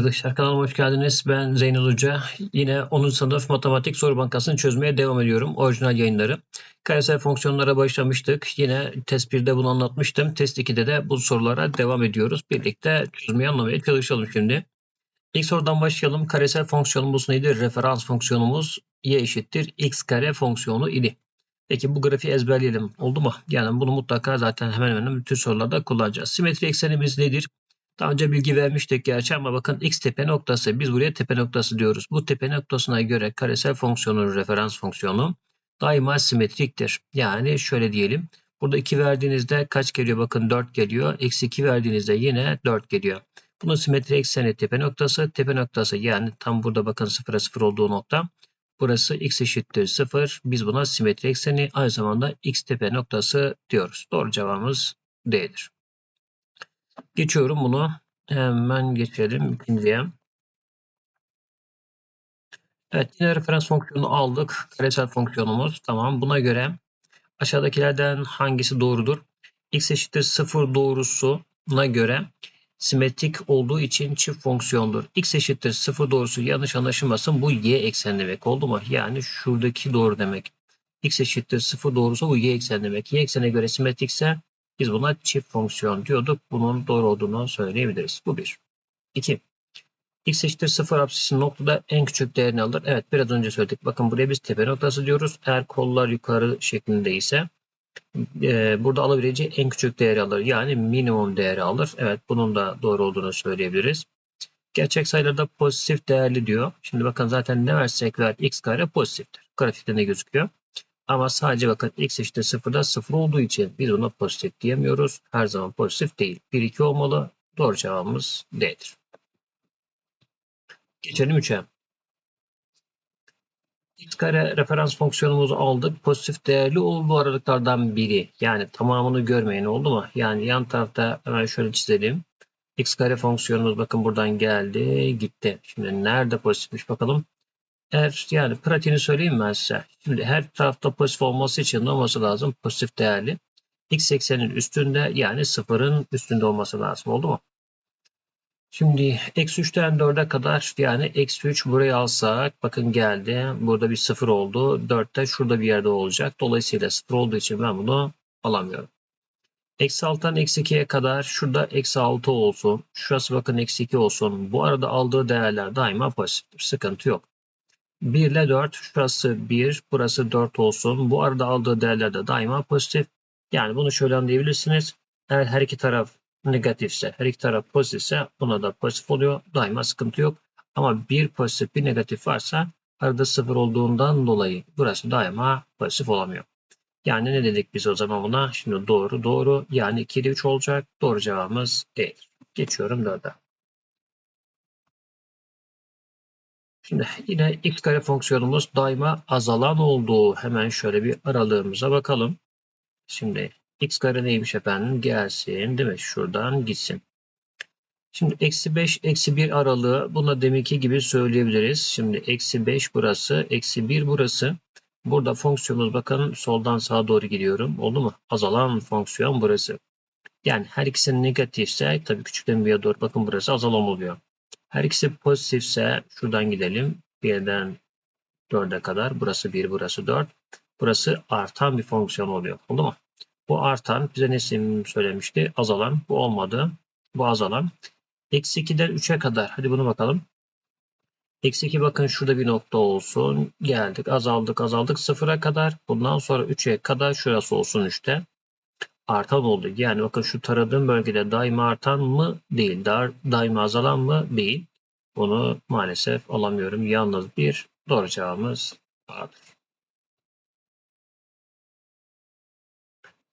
Arkadaşlar kanalıma hoş geldiniz. Ben Zeynel Hoca. Yine 10. sınıf matematik soru bankasını çözmeye devam ediyorum. Orijinal yayınları. Karesel fonksiyonlara başlamıştık. Yine test 1'de bunu anlatmıştım. Test 2'de de bu sorulara devam ediyoruz. Birlikte çözmeyi anlamaya çalışalım şimdi. İlk sorudan başlayalım. Karesel fonksiyonumuz neydi? Referans fonksiyonumuz y eşittir x kare fonksiyonu idi. Peki bu grafiği ezberleyelim. Oldu mu? Yani bunu mutlaka zaten hemen hemen bütün sorularda kullanacağız. Simetri eksenimiz nedir? Daha önce bilgi vermiştik gerçi ama bakın x tepe noktası biz buraya tepe noktası diyoruz. Bu tepe noktasına göre karesel fonksiyonun referans fonksiyonu daima simetriktir. Yani şöyle diyelim. Burada 2 verdiğinizde kaç geliyor? Bakın 4 geliyor. Eksi 2 verdiğinizde yine 4 geliyor. Bunun simetri ekseni tepe noktası. Tepe noktası yani tam burada bakın 0'a 0 olduğu nokta. Burası x eşittir 0. Biz buna simetri ekseni aynı zamanda x tepe noktası diyoruz. Doğru cevabımız D'dir. Geçiyorum bunu. Hemen geçelim ikinciye. Evet yine referans fonksiyonu aldık. Karesel fonksiyonumuz. Tamam. Buna göre aşağıdakilerden hangisi doğrudur? x eşittir 0 doğrusuna göre simetrik olduğu için çift fonksiyondur. x eşittir 0 doğrusu yanlış anlaşılmasın. Bu y eksen demek oldu mu? Yani şuradaki doğru demek. x eşittir 0 doğrusu bu y eksen demek. y eksene göre simetrikse biz buna çift fonksiyon diyorduk. Bunun doğru olduğunu söyleyebiliriz. Bu bir. İki. X eşittir 0 apsisinin noktada en küçük değerini alır. Evet biraz önce söyledik. Bakın buraya biz tepe noktası diyoruz. Eğer kollar yukarı şeklinde ise e, burada alabileceği en küçük değeri alır. Yani minimum değeri alır. Evet bunun da doğru olduğunu söyleyebiliriz. Gerçek sayılarda pozitif değerli diyor. Şimdi bakın zaten ne versek ver x kare pozitiftir. Grafikte ne gözüküyor? Ama sadece bakın x eşittir 0'da 0 olduğu için biz ona pozitif diyemiyoruz. Her zaman pozitif değil. 1, 2 olmalı. Doğru cevabımız D'dir. Geçelim 3'e. x kare referans fonksiyonumuzu aldık. Pozitif değerli olduğu aralıklardan biri. Yani tamamını görmeyin oldu mu? Yani yan tarafta hemen şöyle çizelim. x kare fonksiyonumuz bakın buradan geldi gitti. Şimdi nerede pozitifmiş bakalım. Eğer yani pratiğini söyleyeyim ben size. Şimdi her tarafta pozitif olması için ne olması lazım? Pozitif değerli. X eksenin üstünde yani sıfırın üstünde olması lazım. Oldu mu? Şimdi eksi 3'ten 4'e kadar yani eksi 3 buraya alsak bakın geldi. Burada bir sıfır oldu. 4'te şurada bir yerde olacak. Dolayısıyla sıfır olduğu için ben bunu alamıyorum. Eksi 6'dan eksi 2'ye kadar şurada eksi 6 olsun. Şurası bakın eksi 2 olsun. Bu arada aldığı değerler daima pozitiftir. Sıkıntı yok. 1 ile 4 şurası 1 burası 4 olsun. Bu arada aldığı değerler de daima pozitif. Yani bunu şöyle anlayabilirsiniz. Eğer her iki taraf negatifse her iki taraf pozitifse buna da pozitif oluyor. Daima sıkıntı yok. Ama bir pozitif bir negatif varsa arada sıfır olduğundan dolayı burası daima pozitif olamıyor. Yani ne dedik biz o zaman buna? Şimdi doğru doğru yani 2 ile 3 olacak. Doğru cevabımız D'dir. Geçiyorum 4'e. Şimdi yine x kare fonksiyonumuz daima azalan olduğu hemen şöyle bir aralığımıza bakalım. Şimdi x kare neymiş efendim? Gelsin değil mi? Şuradan gitsin. Şimdi eksi 5, eksi 1 aralığı buna deminki gibi söyleyebiliriz. Şimdi eksi 5 burası, eksi 1 burası. Burada fonksiyonumuz bakın soldan sağa doğru gidiyorum. Oldu mu? Azalan fonksiyon burası. Yani her ikisi negatifse tabii küçükten bir doğru bakın burası azalan oluyor. Her ikisi pozitifse şuradan gidelim. 1'den 4'e kadar. Burası 1, burası 4. Burası artan bir fonksiyon oluyor. Oldu mu? Bu artan bize ne söylemişti? Azalan. Bu olmadı. Bu azalan. Eksi 2'den 3'e kadar. Hadi bunu bakalım. Eksi 2 bakın şurada bir nokta olsun. Geldik azaldık azaldık 0'a kadar. Bundan sonra 3'e kadar şurası olsun 3'te artan oldu. Yani bakın şu taradığım bölgede daima artan mı? Değil. Da daima azalan mı? Değil. Bunu maalesef alamıyorum. Yalnız bir doğru cevabımız A'dır.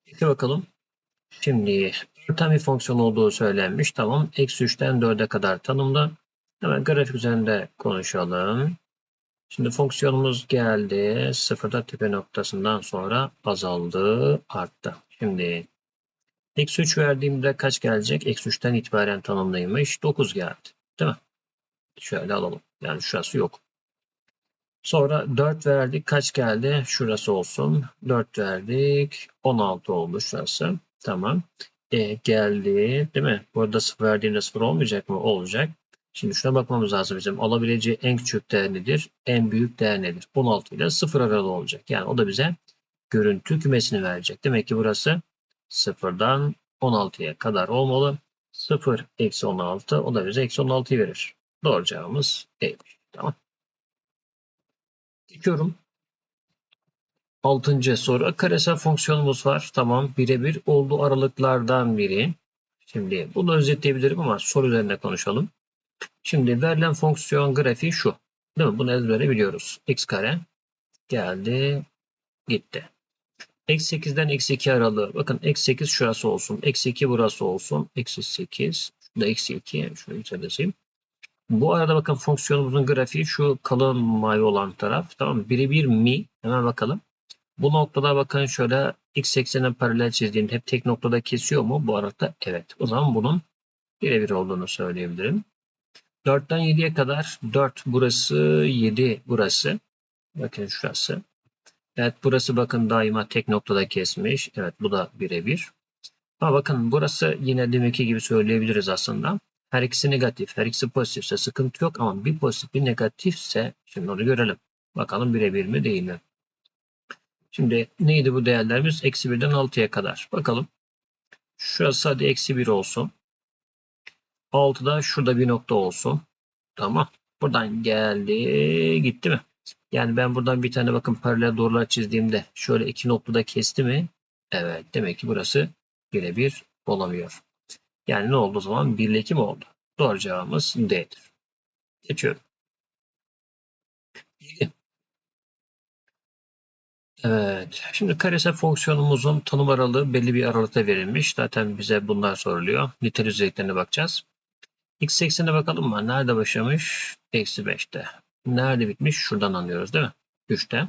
Peki bakalım. Şimdi artan bir fonksiyon olduğu söylenmiş. Tamam. Eksi 3'ten 4'e kadar tanımlı. Hemen grafik üzerinde konuşalım. Şimdi fonksiyonumuz geldi. Sıfırda tepe noktasından sonra azaldı, arttı. Şimdi eksi 3 verdiğimde kaç gelecek? Eksi 3'ten itibaren tanımlıymış. 9 geldi. Değil mi? Şöyle alalım. Yani şurası yok. Sonra 4 verdik. Kaç geldi? Şurası olsun. 4 verdik. 16 oldu şurası. Tamam. E, geldi. Değil mi? Burada 0 verdiğimde 0 olmayacak mı? Olacak. Şimdi şuna bakmamız lazım bizim. Alabileceği en küçük değer nedir? En büyük değer nedir? 16 ile 0 aralığı olacak. Yani o da bize görüntü kümesini verecek. Demek ki burası 0'dan 16'ya kadar olmalı. 0 eksi 16 o da bize eksi 16'yı verir. Doğru cevabımız E'ymiş. Tamam. Geçiyorum. Altıncı soru. Karesel fonksiyonumuz var. Tamam. Birebir olduğu aralıklardan biri. Şimdi bunu özetleyebilirim ama soru üzerinde konuşalım. Şimdi verilen fonksiyon grafiği şu. Değil mi? Bunu ezbere biliyoruz. x kare geldi gitti. Eksi 8'den eksi 2 aralığı. Bakın eksi 8 şurası olsun. Eksi 2 burası olsun. Eksi 8. Şurada eksi 2. Şunu yükselteyim. Bu arada bakın fonksiyonumuzun grafiği şu kalın mavi olan taraf. Tamam mı? Birebir mi? Hemen bakalım. Bu noktada bakın şöyle x eksenine paralel çizdiğim hep tek noktada kesiyor mu? Bu arada evet. O zaman bunun birebir olduğunu söyleyebilirim. 4'ten 7'ye kadar 4 burası 7 burası. Bakın şurası. Evet burası bakın daima tek noktada kesmiş. Evet bu da birebir. Ama bakın burası yine deminki gibi söyleyebiliriz aslında. Her ikisi negatif, her ikisi pozitifse sıkıntı yok ama bir pozitif bir negatifse şimdi onu görelim. Bakalım birebir mi değil mi? Şimdi neydi bu değerlerimiz? Eksi 1'den 6'ya kadar. Bakalım. Şurası hadi eksi 1 olsun. 6'da şurada bir nokta olsun. Tamam. Buradan geldi. Gitti mi? Yani ben buradan bir tane bakın paralel doğrular çizdiğimde şöyle iki noktada kesti mi? Evet. Demek ki burası birebir olamıyor. Yani ne oldu o zaman? 1 ile 2 mi oldu? Doğru cevabımız D'dir. Geçiyorum. 7. Evet. Şimdi karesel fonksiyonumuzun tanım aralığı belli bir aralıkta verilmiş. Zaten bize bunlar soruluyor. Nitel özelliklerine bakacağız. X eksenine bakalım mı? Nerede başlamış? Eksi 5'te. Nerede bitmiş? Şuradan anlıyoruz değil mi? 3'te.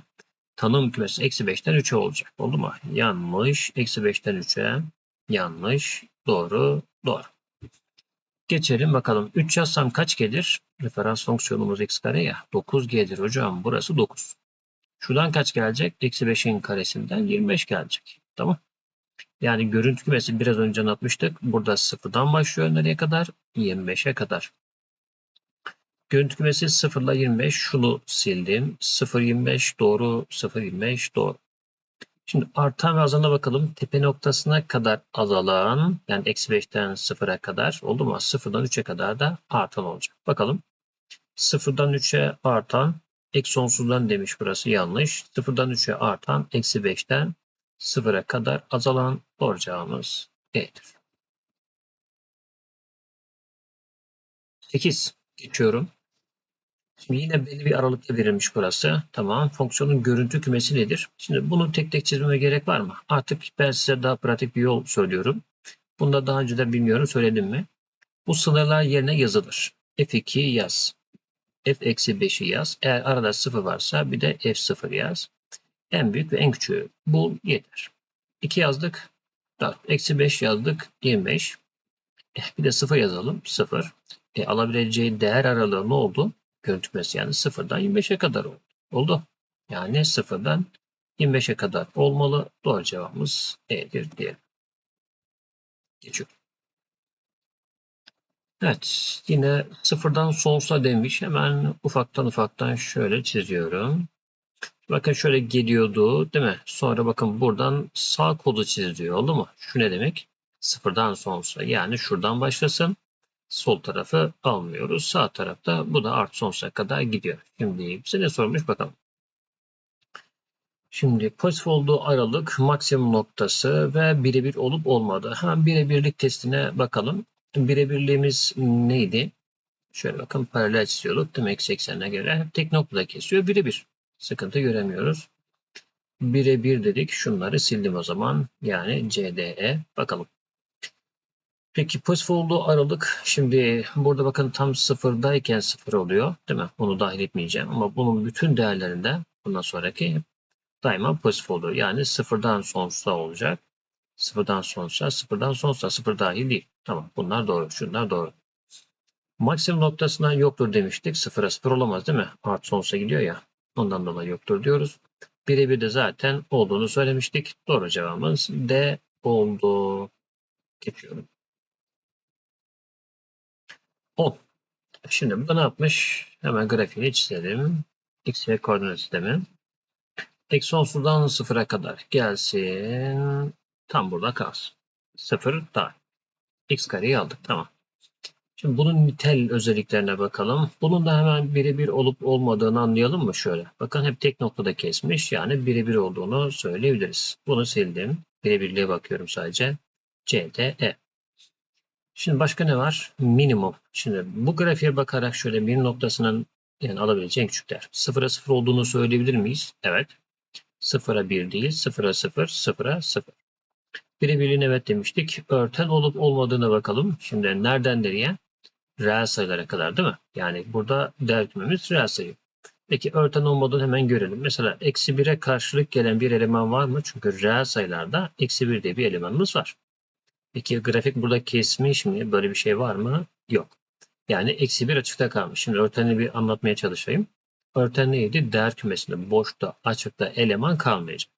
Tanım kümesi eksi 5'ten 3'e olacak. Oldu mu? Yanlış. Eksi 5'ten 3'e. Yanlış. Doğru. Doğru. Geçelim bakalım. 3 yazsam kaç gelir? Referans fonksiyonumuz x kare ya. 9 gelir hocam. Burası 9. Şuradan kaç gelecek? Eksi 5'in karesinden 25 gelecek. Tamam. Yani görüntü kümesi biraz önce anlatmıştık. Burada sıfırdan başlıyor nereye kadar? 25'e kadar. Görüntü kümesi 0 ile 25. Şunu sildim. 0, 25 doğru. 0, 25 doğru. Şimdi artan ve azalana bakalım. Tepe noktasına kadar azalan yani eksi 5'ten 0'a kadar oldu mu? 0'dan 3'e kadar da artan olacak. Bakalım. 0'dan 3'e artan eksi sonsuzdan demiş burası yanlış. 0'dan 3'e artan eksi 5'ten 0'a kadar azalan doğru cevabımız E'dir. 8. Geçiyorum. Şimdi yine belli bir aralıkta verilmiş burası. Tamam. Fonksiyonun görüntü kümesi nedir? Şimdi bunu tek tek çizmeme gerek var mı? Artık ben size daha pratik bir yol söylüyorum. Bunu da daha önce de bilmiyorum söyledim mi? Bu sınırlar yerine yazılır. F2 yaz. F-5'i yaz. Eğer arada 0 varsa bir de F0 yaz. En büyük ve en küçüğü bul yeter. 2 yazdık. 4. Eksi 5 yazdık. 25. Bir de 0 yazalım. 0. E, alabileceği değer aralığı ne oldu? Görüntü kümesi yani 0'dan 25'e kadar oldu. Oldu. Yani 0'dan 25'e kadar olmalı. Doğru cevabımız E'dir diyelim. Geçiyorum. Evet. Yine sıfırdan sonsuza demiş. Hemen ufaktan ufaktan şöyle çiziyorum. Bakın şöyle geliyordu değil mi? Sonra bakın buradan sağ kolu çiziyor. Oldu mu? Şu ne demek? Sıfırdan sonsuza. Yani şuradan başlasın. Sol tarafı almıyoruz. Sağ tarafta bu da artı sonsuza kadar gidiyor. Şimdi bize sormuş bakalım. Şimdi pozitif olduğu aralık maksimum noktası ve birebir olup olmadı. Hemen birebirlik testine bakalım. Birebirliğimiz neydi? Şöyle bakın paralel çiziyorduk. Mi? Eksi eksenine göre hep tek noktada kesiyor. Birebir. Sıkıntı göremiyoruz. Birebir dedik. Şunları sildim o zaman. Yani CDE. Bakalım. Peki pozitif olduğu aralık şimdi burada bakın tam sıfırdayken sıfır oluyor. Değil mi? Bunu dahil etmeyeceğim. Ama bunun bütün değerlerinde bundan sonraki daima pozitif oluyor. Yani sıfırdan sonsuza olacak. Sıfırdan sonsuza, sıfırdan sonsuza, sıfır dahil değil. Tamam bunlar doğru. Şunlar doğru. Maksimum noktasına yoktur demiştik. Sıfıra sıfır olamaz değil mi? Artı sonsuza gidiyor ya. Ondan dolayı yoktur diyoruz. Birebir de zaten olduğunu söylemiştik. Doğru cevabımız D oldu. Geçiyorum. 10. Şimdi bu ne yapmış? Hemen grafiğini çizelim. X, Y koordinat sistemi. Eksi sonsuzdan sıfıra kadar gelsin. Tam burada kalsın. Sıfır da. X kareyi aldık. Tamam. Şimdi bunun nitel özelliklerine bakalım. Bunun da hemen birebir olup olmadığını anlayalım mı şöyle? Bakın hep tek noktada kesmiş. Yani birebir olduğunu söyleyebiliriz. Bunu sildim. Birebirliğe bakıyorum sadece. C, D, E. Şimdi başka ne var? Minimum. Şimdi bu grafiğe bakarak şöyle bir noktasının yani alabileceği en küçük değer. Sıfıra sıfır olduğunu söyleyebilir miyiz? Evet. Sıfıra bir değil. Sıfıra sıfır. Sıfıra sıfır. Birebirliğine evet demiştik. Örten olup olmadığına bakalım. Şimdi nereden nereye? Reel sayılara kadar değil mi? Yani burada değer kümemiz reel sayı. Peki örten olmadığını hemen görelim. Mesela eksi 1'e karşılık gelen bir eleman var mı? Çünkü reel sayılarda eksi 1 diye bir elemanımız var. Peki grafik burada kesmiş mi? Böyle bir şey var mı? Yok. Yani eksi 1 açıkta kalmış. Şimdi örteni bir anlatmaya çalışayım. Örten neydi? Değer kümesinde boşta, açıkta eleman kalmayacak.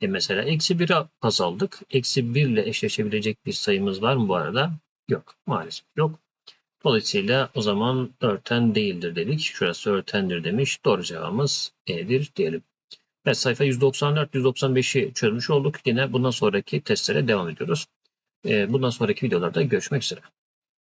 E mesela eksi 1'i azaldık. Eksi 1 ile eşleşebilecek bir sayımız var mı bu arada? Yok. Maalesef yok. Dolayısıyla o zaman örten değildir dedik. Şurası örtendir demiş. Doğru cevabımız E'dir diyelim. Evet sayfa 194-195'i çözmüş olduk. Yine bundan sonraki testlere devam ediyoruz. Ee, Bundan sonraki videolarda görüşmek üzere.